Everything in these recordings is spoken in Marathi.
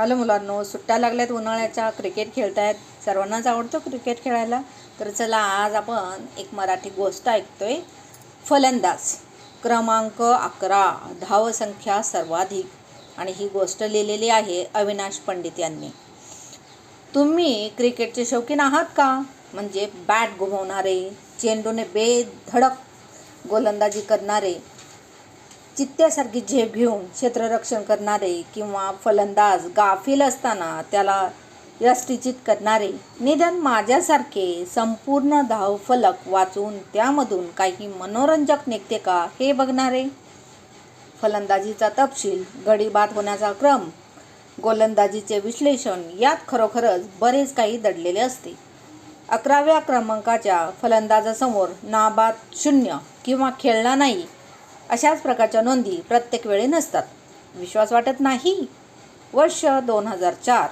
हॅलो मुलांनो सुट्ट्या लागल्यात उन्हाळ्याच्या क्रिकेट खेळतायत. सर्वांनाच आवडतो क्रिकेट खेळायला. तर चला आज आपण एक मराठी गोष्ट ऐकतोय. फलंदाज. क्रमांक अकरा धावसंख्या सर्वाधिक. आणि ही गोष्ट लिहिलेली आहे अविनाश पंडित यांनी. तुम्ही क्रिकेटचे शौकीन आहात का? म्हणजे बॅट घुमवणारे चेंडूने बेधडक गोलंदाजी करणारे चित्त्यासारखी झेप घेऊन क्षेत्ररक्षण करणारे किंवा फलंदाज गाफील असताना त्याला यष्टीचित करणारे निदान माझ्यासारखे संपूर्ण धावफलक वाचून त्यामधून काही मनोरंजक निघते का हे बघणारे? फलंदाजीचा तपशील गडीबाद होण्याचा क्रम गोलंदाजीचे विश्लेषण यात खरोखरच बरेच काही दडलेले असते. अकराव्या क्रमांकाच्या फलंदाजासमोर नाबाद शून्य किंवा खेळला नाही अशाच प्रकारच्या नोंदी प्रत्येक वेळी नसतात. विश्वास वाटत नाही. वर्ष दोन हजार चार.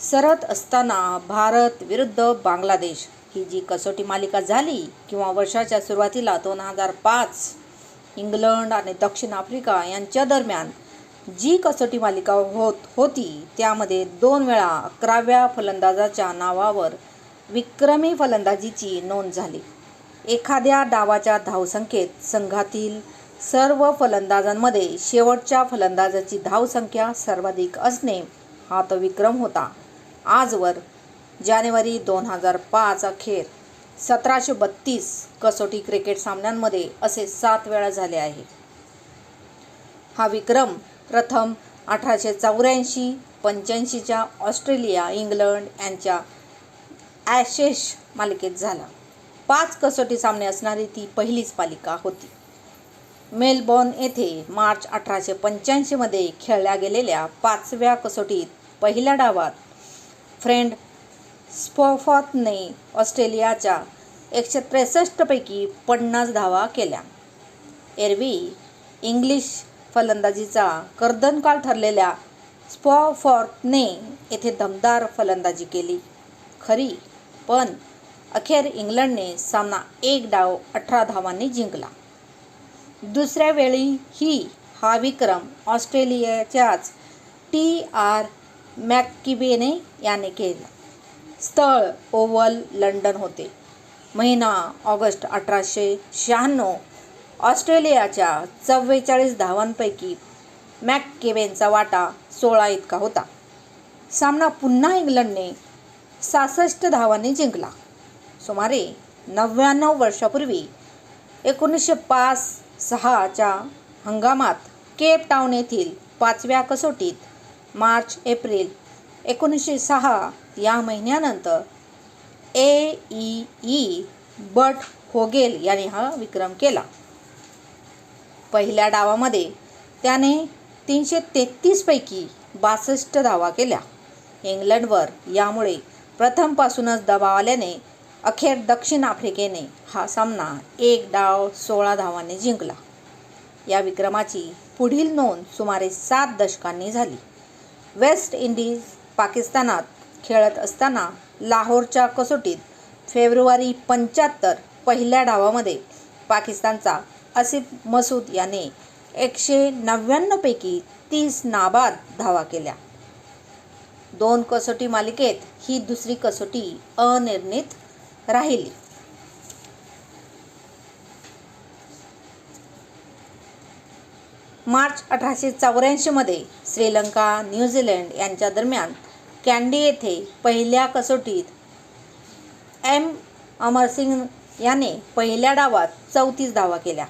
सरत असताना भारत विरुद्ध बांगलादेश. ही जी कसोटी मालिका झाली किंवा वर्षाच्या सुरुवातीला दोन हजार पाच इंग्लंड आणि दक्षिण आफ्रिका यांच्या दरम्यान जी कसोटी मालिका होत होती त्यामध्ये दोन वेळा अकराव्या फलंदाजाच्या नावावर विक्रमी फलंदाजीची नोंद झाली. एखाद्या डावाच्या धावसंख्येत संघातील सर्व फलंदाजांमध्ये शेवटच्या फलंदाजाची धावसंख्या सर्वाधिक असणे हा तो विक्रम होता. आजवर जानेवारी दोन हजार पाच अखेर सतराशे बत्तीस कसोटी क्रिकेट सामन्यांमध्ये असे सात वेळा झाले आहे. हा विक्रम प्रथम अठराशे चौऱ्याऐंशी पंच्याऐंशीच्या ऑस्ट्रेलिया इंग्लंड यांच्या ॲशेश मालिकेत झाला. पाच कसोटी सामने असणारी ती पहिलीच मालिका होती. मेलबॉर्न येथे मार्च अठराशे पंच्याऐंशीमध्ये खेळल्या गेलेल्या पाचव्या कसोटीत पहिल्या डावात फ्रेंड स्पॉफॉथने ऑस्ट्रेलियाच्या एकशे त्रेसष्टपैकी पन्नास धावा केल्या. एरवी इंग्लिश फलंदाजीचा कर्दनकाळ ठरलेल्या स्पॉफॉर्थने येथे दमदार फलंदाजी केली. खरी पण अखेर इंग्लंडने सामना एक डाव अठरा धावांनी जिंकला. दुसऱ्या वेळी ही हा विक्रम ऑस्ट्रेलियाच्याच टी आर मॅककिबेने याने केला. स्थळ ओव्हल लंडन होते. महिना ऑगस्ट अठराशे शहाण्णव ऑस्ट्रेलियाच्या चव्वेचाळीस धावांपैकी मॅककेबेनचा वाटा सोळा इतका होता. सामना पुन्हा इंग्लंडने सहासष्ट धावांनी जिंकला. सुमारे नव्याण्णव वर्षापूर्वी एकोणीसशे पाच सहाच्या हंगामात केप टाऊन येथील पाचव्या कसोटीत मार्च एप्रिल एकोणीसशे सहा या महिन्यानंतर ए ई ई बट होगेल याने हा विक्रम केला. पहिल्या डावामध्ये त्याने तीनशे तेहतीसपैकी बासष्ट धावा केल्या. इंग्लंडवर यामुळे प्रथमपासूनच दबाव आल्याने अखेर दक्षिण आफ्रिकेने हा सामना एक डाव सोळा धावांनी जिंकला. या विक्रमाची पुढील नोंद सुमारे सात दशकांनी झाली. वेस्ट इंडिज पाकिस्तानात खेळत असताना लाहोरच्या कसोटीत फेब्रुवारी पंच्याहत्तर पहिल्या डावामध्ये पाकिस्तानचा आसिफ मसूद याने एकशे नव्याण्णवपैकी तीस नाबाद धावा केल्या. दोन कसोटी मालिकेत ही दुसरी कसोटी अनिर्णित राहिली. मार्च अठराशे चौऱ्याऐंशीमध्ये श्रीलंका न्यूझीलंड यांच्या दरम्यान कॅन्डी येथे पहिल्या कसोटीत एम. अमरसिंग याने पहिल्या डावात चौतीस धावा केल्या.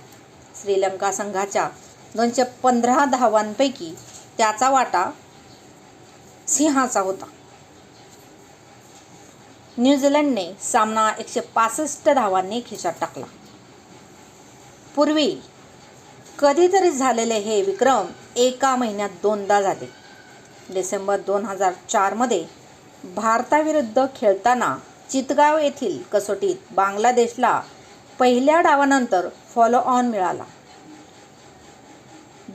श्रीलंका संघाच्या दोनशे पंधरा धावांपैकी त्याचा वाटा सिंहाचा होता. न्यूझीलंडने सामना एकशे पासष्ट धावांनी खिशात टाकला. पूर्वी कधीतरी झालेले हे विक्रम एका महिन्यात दोनदा झाले. डिसेंबर दोन हजार चारमध्ये भारताविरुद्ध खेळताना चितगाव येथील कसोटीत बांगलादेशला पहिल्या डावानंतर फॉलो ऑन मिळाला.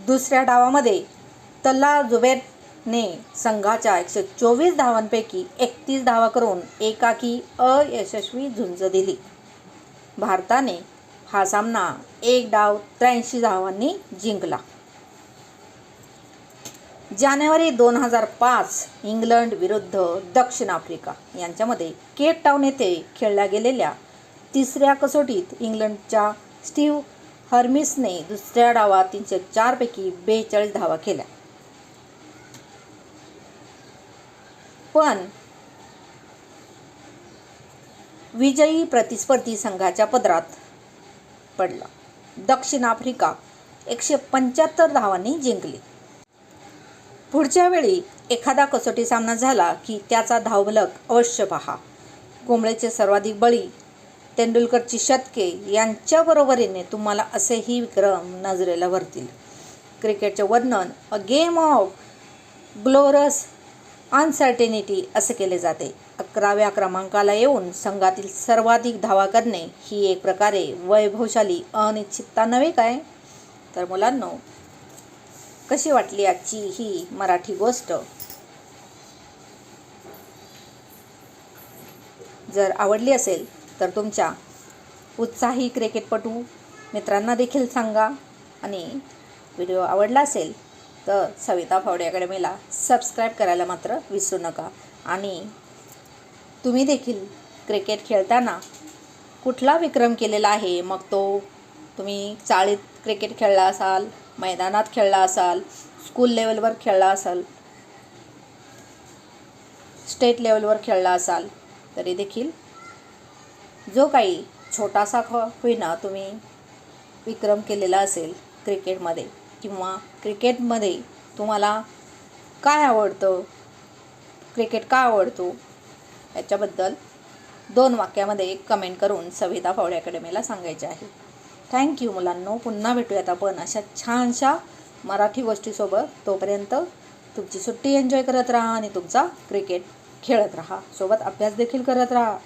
दुसऱ्या डावामध्ये तल्ला ने संघाच्या एकशे चोवीस धावांपैकी एकतीस धावा करून एकाकी अयशस्वी झुंज दिली. भारताने हा सामना एक डाव त्र्याऐंशी धावांनी जिंकला. जानेवारी दोन हजार पाच इंग्लंड विरुद्ध दक्षिण आफ्रिका यांच्यामध्ये केप टाऊन येथे खेळल्या गेलेल्या तिसऱ्या कसोटीत इंग्लंडच्या स्टीव्ह हर्मिसने दुसऱ्या डावात तीनशे चारपैकी बेचाळीस धावा केल्या. पण विजयी प्रतिस्पर्धी संघाच्या पदरात पडला. दक्षिण आफ्रिका एकशे पंच्याहत्तर धावांनी जिंकली. पुढच्या वेळी एखादा कसोटी सामना झाला की त्याचा धावलक अवश्य पहा. कोंबड्याचे सर्वाधिक बळी तेंडुलकरची शतके यांच्या बरोबरीने तुम्हाला असेही विक्रम नजरेला भरतील क्रिकेटचे वर्णन a game of glorious uncertainty असे केले जाते. अकराव्या क्रमांकाला येऊन संघातील सर्वाधिक धावा करणे ही एक प्रकारे वैभवशाली अनिश्चितता नव्हे काय? तर मुलांनो कशी वाटली आजची ही मराठी गोष्ट? जर आवडली असेल तर तुमच्या उत्साही क्रिकेटपटू मित्रांना देखील सांगा. आणि व्हिडिओ आवडला असेल तर सविता फावडे अकॅडमीला सबस्क्राईब करायला मात्र विसरू नका आणि तुम्ही देखील क्रिकेट खेळताना कुठला विक्रम केलेला आहे मग तो तुम्ही चाळीत क्रिकेट खेळला असाल मैदानात खेळला असाल स्कूल लेवलवर खेळला असाल स्टेट लेवलवर खेळला असाल तरी देखील जो काही छोटासा ख होईना तुम्ही विक्रम केलेला असेल क्रिकेटमध्ये किंवा क्रिकेटमध्ये तुम्हाला काय आवडतं? क्रिकेट का आवडतो? याच्याबद्दल दोन वाक्यामध्ये कमेंट करून सविता फावडे अकॅडमीला सांगायचे आहे. थँक्यू मुलांनो. पुन्हा भेटूयात आपण अशा छानशा मराठी गोष्टीसोबत. तोपर्यंत तुमची सुट्टी एन्जॉय करत राहा आणि तुमचा क्रिकेट खेळत राहा. सोबत अभ्यास देखील करत राहा.